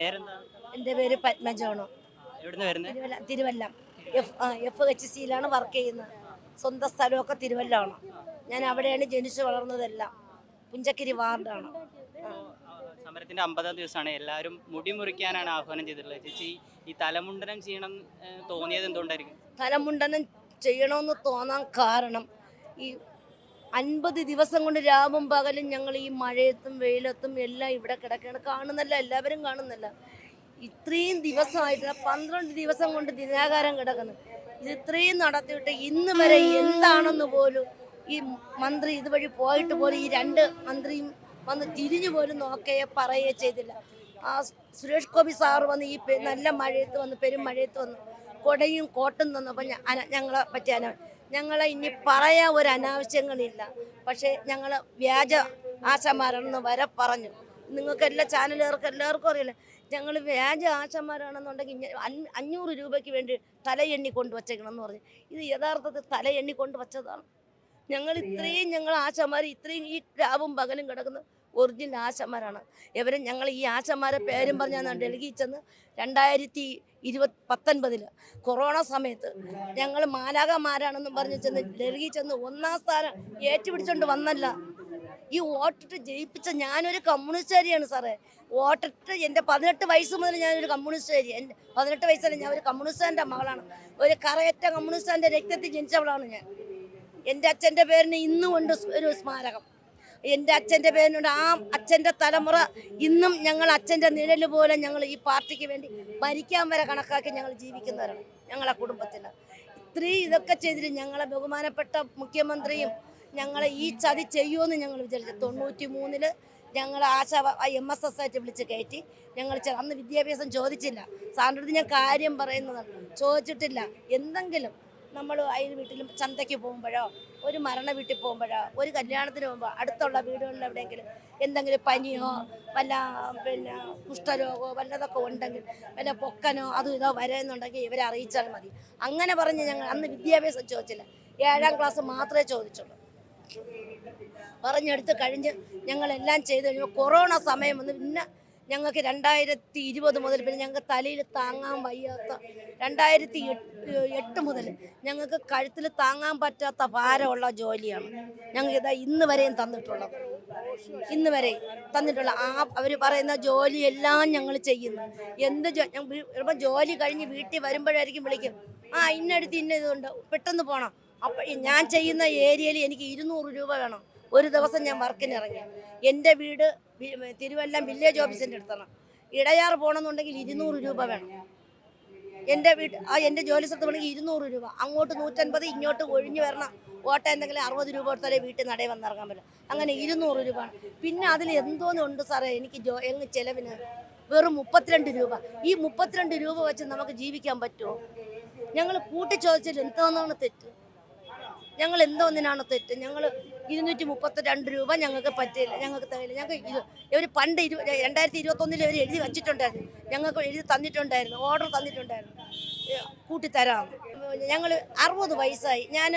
എന്റെ പേര് പത്മജോണോ. Thiruvalla Thiruvallam. F F H സിയിലാണ് work ചെയ്യുന്നത്. സ്വന്തം സ്ഥലമൊക്കെ തിരുവല്ലമാണ് ഞാൻ അവിടെയാണ് ജനിച്ചു വളർന്നതെല്ലാം. പുഞ്ചക്കിരി വാർഡാണ്. സമരത്തിന്റെ അമ്പതാം ദിവസമാണ്. എല്ലാവരും മുടി മുറിക്കാനാണ് ആഹ്വാനം ചെയ്തിട്ടുള്ളത്. ചേച്ചി ഈ തലമുണ്ടനം ചെയ്യണം തോന്നിയത് എന്തുകൊണ്ടായിരിക്കും? തലമുണ്ടനം ചെയ്യണമെന്ന് തോന്നാൻ കാരണം ഈ അൻപത് ദിവസം കൊണ്ട് രാവും പകലും ഞങ്ങൾ ഈ മഴയത്തും വെയിലത്തും എല്ലാം ഇവിടെ കിടക്കുകയാണ്. കാണുന്നല്ല എല്ലാവരും കാണുന്നല്ല. ഇത്രയും ദിവസമായിട്ട് പന്ത്രണ്ട് ദിവസം കൊണ്ട് ദിനാകാരം കിടക്കുന്നു. ഇത് ഇത്രയും നടത്തിയിട്ട് ഇന്ന് വരെ എന്താണെന്ന് പോലും ഈ മന്ത്രി ഇതുവഴി പോയിട്ട് പോലും ഈ രണ്ട് മന്ത്രിയും വന്ന് തിരിഞ്ഞു പോലും നോക്കുകയോ പറയുകയോ ചെയ്തില്ല. ആ സുരേഷ് ഗോപി സാറ് വന്ന് ഈ നല്ല മഴയത്ത് വന്ന് പെരും മഴയത്ത് വന്ന് കൊടയും കോട്ടും തന്നപ്പോൾ ഞങ്ങളെ പറ്റി അന ഞങ്ങളെ ഇനി പറയാൻ ഒരു അനാവശ്യങ്ങളില്ല. പക്ഷേ ഞങ്ങൾ വ്യാജ ആശമാരാണെന്ന് വരെ പറഞ്ഞു. നിങ്ങൾക്ക് എല്ലാ ചാനലുകാർക്ക് എല്ലാവർക്കും അറിയില്ല? ഞങ്ങൾ വ്യാജ ആശമാരാണെന്നുണ്ടെങ്കിൽ അഞ്ഞൂറ് രൂപയ്ക്ക് വേണ്ടി തലയെണ്ണി കൊണ്ടുവച്ചേക്കണം എന്ന് പറഞ്ഞു. ഇത് യഥാർത്ഥത്തിൽ തലയെണ്ണി കൊണ്ടുവച്ചതാണ് ഞങ്ങൾ ഇത്രയും ഞങ്ങൾ ആശമാർ ഇത്രയും ഈ രാവും പകലും കിടക്കുന്ന. ഒറിജിനൽ ആശമാരാണ് ഇവരെ ഞങ്ങൾ ഈ ആശമാരെ പേരും പറഞ്ഞാണ് ഡൽഹിയിൽ ചെന്ന് രണ്ടായിരത്തി ഇരുപത് പത്തൊൻപതിൽ കൊറോണ സമയത്ത് ഞങ്ങൾ മാലാകമാരാണെന്നും പറഞ്ഞ് ചെന്ന് ഡൽഹിയിൽ ചെന്ന് ഒന്നാം സ്ഥാനം ഏറ്റുപിടിച്ചുകൊണ്ട് വന്നല്ല. ഈ വോട്ടിട്ട് ജയിപ്പിച്ച ഞാനൊരു കമ്മ്യൂണിസ്റ്റുകാരിയാണ് സാറേ. വോട്ടിട്ട് എന്റെ പതിനെട്ട് വയസ്സ് മുതൽ ഞാനൊരു കമ്മ്യൂണിസ്റ്റുകാരി. എന്റെ പതിനെട്ട് വയസ്സല്ല ഞാൻ ഒരു കമ്മ്യൂണിസ്റ്റാന്റെ മകളാണ്. ഒരു കറയറ്റ കമ്മ്യൂണിസ്റ്റാന്റെ രക്തത്തിൽ ജനിച്ചവളാണ് ഞാൻ. എന്റെ അച്ഛന്റെ പേരിന് ഇന്നും ഉണ്ട് ഒരു സ്മാരകം. എന്റെ അച്ഛന്റെ പേരിനുണ്ട് ആ അച്ഛന്റെ തലമുറ ഇന്നും ഞങ്ങൾ അച്ഛന്റെ നിഴൽ പോലെ ഞങ്ങൾ ഈ പാർട്ടിക്ക് വേണ്ടി ഭരിക്കാൻ വരെ കണക്കാക്കി ഞങ്ങൾ ജീവിക്കുന്നവരാണ് ഞങ്ങളെ കുടുംബത്തിന് ഇത്രയും ഇതൊക്കെ ചെയ്തിട്ട് ഞങ്ങളെ ബഹുമാനപ്പെട്ട മുഖ്യമന്ത്രിയും ഞങ്ങളെ ഈ ചതി ചെയ്യുമെന്ന് ഞങ്ങൾ വിചാരിച്ചു. തൊണ്ണൂറ്റി മൂന്നിൽ ഞങ്ങൾ ആശ എം എസ് എസ് ആയിട്ട് വിളിച്ച് കയറ്റി ഞങ്ങൾ അന്ന് വിദ്യാഭ്യാസം ചോദിച്ചില്ല. സാറിന്റെ അടുത്ത് ഞാൻ കാര്യം പറയുന്നതാണ്. ചോദിച്ചിട്ടില്ല. എന്തെങ്കിലും നമ്മൾ അയൽ വീട്ടിലും ചന്തയ്ക്ക് പോകുമ്പോഴോ ഒരു മരണ വീട്ടിൽ പോകുമ്പോഴോ ഒരു കല്യാണത്തിന് പോകുമ്പോൾ അടുത്തുള്ള വീടുകളിൽ എവിടെയെങ്കിലും എന്തെങ്കിലും പനിയോ വല്ല പിന്നെ കുഷ്ഠരോഗമോ വല്ലതൊക്കെ ഉണ്ടെങ്കിൽ വല്ല പൊക്കനോ അതും ഇതോ വരുന്നുണ്ടെങ്കിൽ ഇവരെ അറിയിച്ചാൽ മതി. അങ്ങനെ പറഞ്ഞ് ഞങ്ങൾ അന്ന് വിദ്യാഭ്യാസം ചോദിച്ചില്ല. ഏഴാം ക്ലാസ് മാത്രമേ ചോദിച്ചുള്ളൂ. പറഞ്ഞെടുത്ത് കഴിഞ്ഞ് ഞങ്ങളെല്ലാം ചെയ്ത് കഴിഞ്ഞപ്പോൾ കൊറോണ സമയം വന്ന് പിന്നെ ഞങ്ങൾക്ക് രണ്ടായിരത്തി ഇരുപത് മുതൽ പിന്നെ ഞങ്ങൾക്ക് തലയിൽ താങ്ങാൻ വയ്യാത്ത രണ്ടായിരത്തി എട്ട് മുതൽ ഞങ്ങൾക്ക് കഴുത്തിൽ താങ്ങാൻ പറ്റാത്ത ഭാരമുള്ള ജോലിയാണ്. ഞങ്ങൾക്ക് ഇതാ ഇന്ന് വരെയും തന്നിട്ടുള്ളത്. ഇന്ന് വരെ തന്നിട്ടുള്ള ആ അവർ പറയുന്ന ജോലിയെല്ലാം ഞങ്ങൾ ചെയ്യുന്നു. എന്ത് ചിലപ്പോൾ ജോലി കഴിഞ്ഞ് വീട്ടിൽ വരുമ്പോഴായിരിക്കും വിളിക്കും. ആ ഇന്നടുത്ത് ഇന്ന ഇതുണ്ട്. പെട്ടെന്ന് പോകണം അപ്പം ഞാൻ ചെയ്യുന്ന ഏരിയയിൽ എനിക്ക് ഇരുന്നൂറ് രൂപ വേണം. ഒരു ദിവസം ഞാൻ വർക്കിന് ഇറങ്ങി എന്റെ വീട് തിരുവല്ലം വില്ലേജ് ഓഫീസിന്റെ അടുത്താണ്. ഇടയാർ പോകണമെന്നുണ്ടെങ്കിൽ ഇരുന്നൂറ് രൂപ വേണം. എന്റെ വീട് ആ എന്റെ ജോലി സ്ഥലത്ത് വേണമെങ്കിൽ ഇരുന്നൂറ് രൂപ. അങ്ങോട്ട് നൂറ്റൻപത് ഇങ്ങോട്ട് ഒഴിഞ്ഞു വരണം ഓട്ടം എന്തെങ്കിലും അറുപത് രൂപ കൊടുത്താലേ വീട്ടിൽ നടയെ വന്നിറങ്ങാൻ പറ്റും. അങ്ങനെ ഇരുന്നൂറ് രൂപ പിന്നെ അതിൽ എന്തോന്നുണ്ട് സാറേ എനിക്ക് ജോ എങ്ങ് ചിലവിന്? വെറും മുപ്പത്തിരണ്ട് രൂപ. ഈ മുപ്പത്തിരണ്ട് രൂപ വെച്ച് നമുക്ക് ജീവിക്കാൻ പറ്റുമോ? ഞങ്ങൾ കൂട്ടി ചോദിച്ചാൽ എന്തോന്നാണ് തെറ്റ്? ഞങ്ങൾ എന്തോന്നിനാണ് തെറ്റ്? ഞങ്ങൾ ഇരുന്നൂറ്റി മുപ്പത്തി രണ്ട് രൂപ ഞങ്ങൾക്ക് പറ്റില്ല ഞങ്ങൾക്ക് തകയില്ല ഞങ്ങൾക്ക് ഇവർ പണ്ട് ഇരു രണ്ടായിരത്തി ഇരുപത്തൊന്നിൽ ഇവർ എഴുതി വച്ചിട്ടുണ്ടായിരുന്നു. ഞങ്ങൾക്ക് എഴുതി തന്നിട്ടുണ്ടായിരുന്നു. ഓർഡർ തന്നിട്ടുണ്ടായിരുന്നു. കൂട്ടിത്തരാം ഞങ്ങൾ അറുപത് വയസ്സായി. ഞാൻ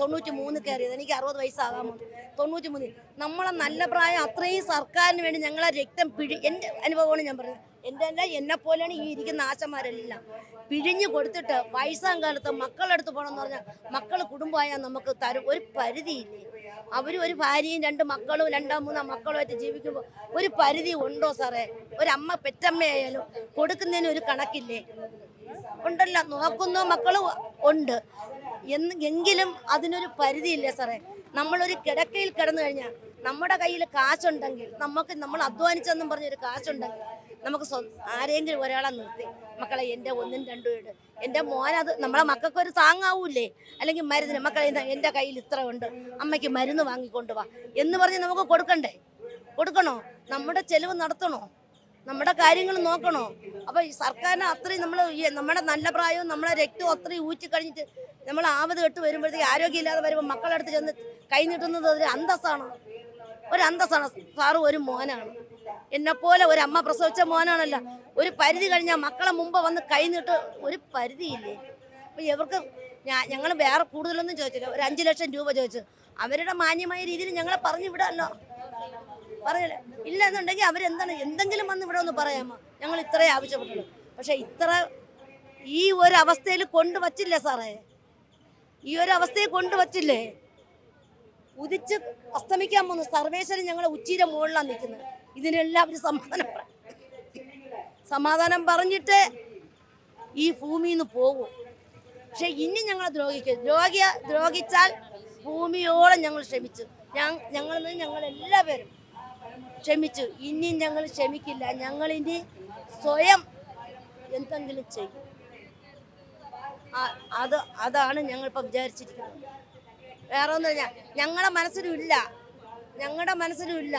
തൊണ്ണൂറ്റി മൂന്ന് കയറിയത്. എനിക്ക് അറുപത് വയസ്സാകാമോ തൊണ്ണൂറ്റി മൂന്ന് നമ്മളെ നല്ല പ്രായം അത്രയും സർക്കാരിന് വേണ്ടി ഞങ്ങളെ രക്തം പിഴി എന്റെ അനുഭവമാണ് ഞാൻ പറയുന്നത് എന്റെ അല്ല എന്നെ പോലെയാണ് ഈ ഇരിക്കുന്ന ആശമാരെല്ലാം. പിഴിഞ്ഞു കൊടുത്തിട്ട് വയസ്സാം കാലത്ത് മക്കളെടുത്ത് പോകണമെന്ന് പറഞ്ഞാൽ മക്കൾ കുടുംബമായാൽ നമുക്ക് തരും ഒരു പരിധിയില്ലേ. അവർ ഒരു ഭാര്യയും രണ്ട് മക്കളും രണ്ടോ മൂന്നോ മക്കളുമായിട്ട് ജീവിക്കുമ്പോൾ ഒരു പരിധി ഉണ്ടോ സാറേ? ഒരമ്മ പെറ്റമ്മയായാലും കൊടുക്കുന്നതിന് ഒരു കണക്കില്ലേ? ഉണ്ടല്ല. നോക്കുന്ന മക്കളും ഉണ്ട്. എന്ന് എങ്കിലും അതിനൊരു പരിധിയില്ലേ സാറേ? നമ്മളൊരു കിടക്കയിൽ കിടന്നു കഴിഞ്ഞാൽ നമ്മുടെ കയ്യിൽ കാശുണ്ടെങ്കിൽ നമുക്ക് നമ്മൾ അധ്വാനിച്ചെന്നും പറഞ്ഞൊരു കാശുണ്ടെങ്കിൽ നമുക്ക് ആരെങ്കിലും ഒരാളെ നിർത്തി. മക്കളെ എന്റെ ഒന്നും രണ്ടും ഇട്. എന്റെ മോനത് നമ്മളെ മക്കൾക്ക് ഒരു താങ്ങാവൂലേ അല്ലെങ്കിൽ മരുന്നിന് മക്കളെ എന്റെ കയ്യിൽ ഇത്ര ഉണ്ട്. അമ്മയ്ക്ക് മരുന്ന് വാങ്ങിക്കൊണ്ട് വാ. എന്ന് പറഞ്ഞ് നമുക്ക് കൊടുക്കണ്ടേ? കൊടുക്കണോ? നമ്മുടെ ചെലവ് നടത്തണോ? നമ്മുടെ കാര്യങ്ങൾ നോക്കണോ? അപ്പോൾ ഈ സർക്കാരിന് അത്രയും നമ്മൾ നമ്മുടെ നല്ല പ്രായവും നമ്മളെ രക്തവും അത്രയും ഊറ്റി കഴിഞ്ഞിട്ട് നമ്മൾ ആവത് കെട്ട് വരുമ്പോഴത്തേക്ക് ആരോഗ്യമില്ലാതെ വരുമ്പോൾ മക്കളെടുത്ത് ചെന്ന് കൈ നീട്ടുന്നത് ഒരു അന്തസ്സാണ്. ഒരു അന്തസ്സാണ്. സാറ് ഒരു മോനാണ്. എന്നെപ്പോലെ ഒരു അമ്മ പ്രസവിച്ച മോനാണല്ലോ. ഒരു പരിധി കഴിഞ്ഞാൽ മക്കളെ മുമ്പ് വന്ന് കൈ ഒരു പരിധിയില്ലേ? അപ്പൊ ഇവർക്ക് ഞങ്ങൾ വേറെ കൂടുതലൊന്നും ചോദിച്ചില്ല. ഒരു അഞ്ച് ലക്ഷം രൂപ ചോദിച്ചു. അവരുടെ മാന്യമായ രീതിയിൽ ഞങ്ങളെ പറഞ്ഞു വിടാമല്ലോ പറയല്ലേ ഇല്ല എന്നുണ്ടെങ്കിൽ അവരെന്താണ് എന്തെങ്കിലും വന്ന് ഇവിടെ ഒന്ന് പറയാമോ? ഞങ്ങൾ ഇത്രേ ആവശ്യപ്പെട്ടുള്ളൂ. പക്ഷെ ഇത്ര ഈ ഒരു അവസ്ഥയിൽ കൊണ്ടുവച്ചില്ലേ സാറേ? ഈ ഒരു അവസ്ഥയെ കൊണ്ടുവച്ചില്ലേ? ഉദിച്ച് അസ്തമിക്കാൻ പോകുന്നു സർവേശ്വരൻ ഞങ്ങളെ ഉച്ചിയുടെ മുകളിലാണ് നിൽക്കുന്നത്. ഇതിനെല്ലാം ഒരു സമാധാനം സമാധാനം പറഞ്ഞിട്ട് ഈ ഭൂമിയിൽ നിന്ന് പോകും. പക്ഷെ ഇനി ഞങ്ങളെ ദ്രോഹിക്കും ദ്രോഹിയ ദ്രോഹിച്ചാൽ ഭൂമിയോളം ഞങ്ങൾ ക്ഷമിച്ചു. ഞങ്ങൾ ഞങ്ങൾ എല്ലാവരും ക്ഷമിച്ചു. ഇനി ഞങ്ങൾ ക്ഷമിക്കില്ല. ഞങ്ങൾ ഇനി സ്വയം എന്തെങ്കിലും ചെയ്യും. അത് അതാണ് ഞങ്ങളിപ്പോൾ വിചാരിച്ചിരിക്കുന്നത്. വേറെ ഒന്നുമില്ല ഞങ്ങളുടെ മനസ്സിലും ഇല്ല. ഞങ്ങളുടെ മനസ്സിലും ഇല്ല.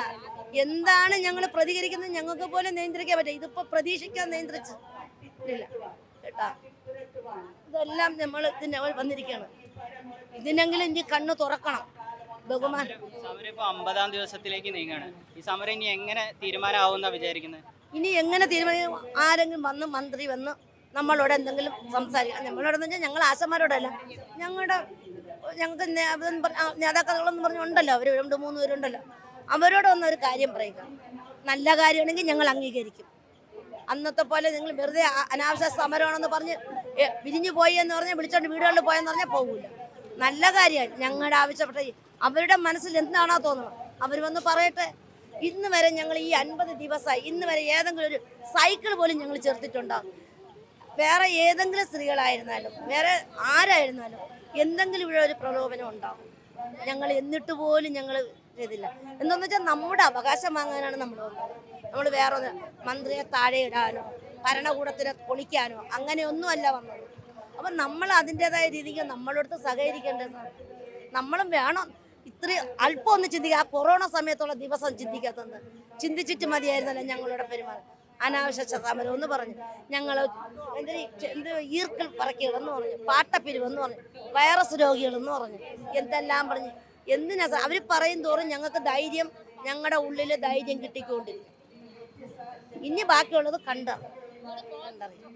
എന്താണ് ഞങ്ങൾ പ്രതികരിക്കുന്നത് ഞങ്ങൾക്ക് പോലും നിയന്ത്രിക്കാൻ പറ്റും ഇതിപ്പോൾ പ്രതീക്ഷിക്കാൻ നിയന്ത്രിച്ചു ഇല്ല. കേട്ടാ? ഇതെല്ലാം നമ്മൾ ഇതിനെ വന്നിരിക്കുകയാണ്. ഇതിനെങ്കിലും ഇനി കണ്ണ് തുറക്കണം. ബഹുമാൻ. സമരം ഇപ്പോൾ അമ്പതാം ദിവസത്തിലേക്ക് നീങ്ങാണ്. ഈ സമരം ഇനി എങ്ങനെ തീരുമാനമാവുന്ന വിചാരിക്കുന്നത് ഇനി എങ്ങനെ തീരുമാനിക്കും ആരെങ്കിലും വന്ന് മന്ത്രി വന്ന് നമ്മളോട് എന്തെങ്കിലും സംസാരിക്കാം നമ്മളോട് വെച്ചാൽ ഞങ്ങൾ ആശമാരോടല്ല ഞങ്ങളുടെ ഞങ്ങൾക്ക് നേതാക്കളെന്ന് പറഞ്ഞുണ്ടല്ലോ. അവർ രണ്ട് മൂന്ന് പേരുണ്ടല്ലോ. അവരോട് വന്ന ഒരു കാര്യം പറയുക. നല്ല കാര്യമാണെങ്കിൽ ഞങ്ങൾ അംഗീകരിക്കും. അന്നത്തെ പോലെ നിങ്ങൾ വെറുതെ അനാവശ്യ സമരമാണെന്ന് പറഞ്ഞ് പിരിഞ്ഞു പോയി എന്ന് പറഞ്ഞ് വിളിച്ചോണ്ട് വീടുകളിൽ പോയെന്ന് പറഞ്ഞാൽ പോകില്ല നല്ല കാര്യമാണ് ഞങ്ങളുടെ ആവശ്യപ്പെട്ട അവരുടെ മനസ്സിൽ എന്താണോ തോന്നണം. അവർ വന്ന് പറയട്ടെ. ഇന്ന് വരെ ഞങ്ങൾ ഈ അൻപത് ദിവസമായി ഇന്ന് വരെ ഏതെങ്കിലും ഒരു സൈക്കിൾ പോലും ഞങ്ങൾ ചേർത്തിട്ടുണ്ടോ വേറെ ഏതെങ്കിലും സ്ത്രീകളായിരുന്നാലും വേറെ ആരായിരുന്നാലും എന്തെങ്കിലും ഇവിടെ ഒരു പ്രലോഭനം ഉണ്ടാവും. ഞങ്ങൾ എന്നിട്ട് പോലും ഞങ്ങൾ ചെയ്തില്ല. എന്തെന്ന് വെച്ചാൽ നമ്മുടെ അവകാശം വാങ്ങാനാണ് നമ്മൾ വന്നത്. നമ്മൾ വേറെ മന്ത്രിയെ താഴെ ഇടാനോ ഭരണകൂടത്തിനെ പൊളിക്കാനോ അങ്ങനെയൊന്നും അല്ല വന്നത്. അപ്പം നമ്മൾ അതിന്റെതായ രീതിക്ക് നമ്മളടുത്ത് സഹകരിക്കേണ്ടത് നമ്മളും വേണം ഇത്രയും അല്പം ഒന്ന് ചിന്തിക്കുക. ആ കൊറോണ സമയത്തുള്ള ദിവസം ചിന്തിക്കാത്തത്. ചിന്തിച്ചിട്ട് മതിയായിരുന്നല്ലോ ഞങ്ങളുടെ പെരുമാറും അനാവശ്യ സമരം എന്ന് പറഞ്ഞു. ഞങ്ങൾ എന്ത് ഈർക്കൽ പറക്കികളെന്ന് പറഞ്ഞു. പാട്ടപ്പിരിവെന്ന് പറഞ്ഞു. വൈറസ് രോഗികളെന്ന് പറഞ്ഞു. എന്തെല്ലാം പറഞ്ഞു. എന്തിനാ അവർ പറയും തോറും ഞങ്ങൾക്ക് ധൈര്യം ഞങ്ങളുടെ ഉള്ളിൽ ധൈര്യം കിട്ടിക്കൊണ്ടിരിക്കും. ഇനി ബാക്കിയുള്ളത് കണ്ടറിയാം. കണ്ടറിയും.